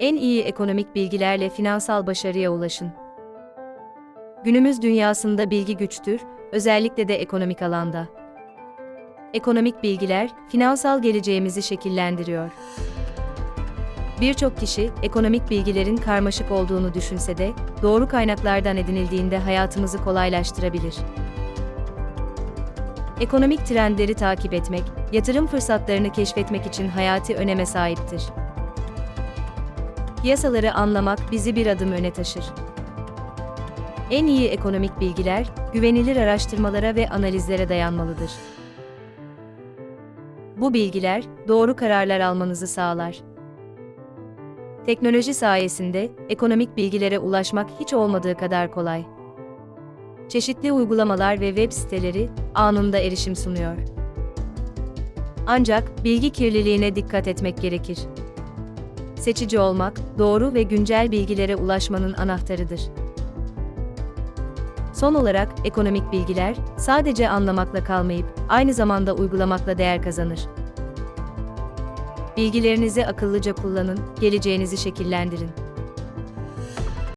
En iyi ekonomik bilgilerle finansal başarıya ulaşın. Günümüz dünyasında bilgi güçtür, özellikle de ekonomik alanda. Ekonomik bilgiler, finansal geleceğimizi şekillendiriyor. Birçok kişi, ekonomik bilgilerin karmaşık olduğunu düşünse de, doğru kaynaklardan edinildiğinde hayatımızı kolaylaştırabilir. Ekonomik trendleri takip etmek, yatırım fırsatlarını keşfetmek için hayati öneme sahiptir. Piyasaları anlamak bizi bir adım öne taşır. En iyi ekonomik bilgiler, güvenilir araştırmalara ve analizlere dayanmalıdır. Bu bilgiler, doğru kararlar almanızı sağlar. Teknoloji sayesinde, ekonomik bilgilere ulaşmak hiç olmadığı kadar kolay. Çeşitli uygulamalar ve web siteleri, anında erişim sunuyor. Ancak, bilgi kirliliğine dikkat etmek gerekir. Seçici olmak, doğru ve güncel bilgilere ulaşmanın anahtarıdır. Son olarak, ekonomik bilgiler, sadece anlamakla kalmayıp, aynı zamanda uygulamakla değer kazanır. Bilgilerinizi akıllıca kullanın, geleceğinizi şekillendirin.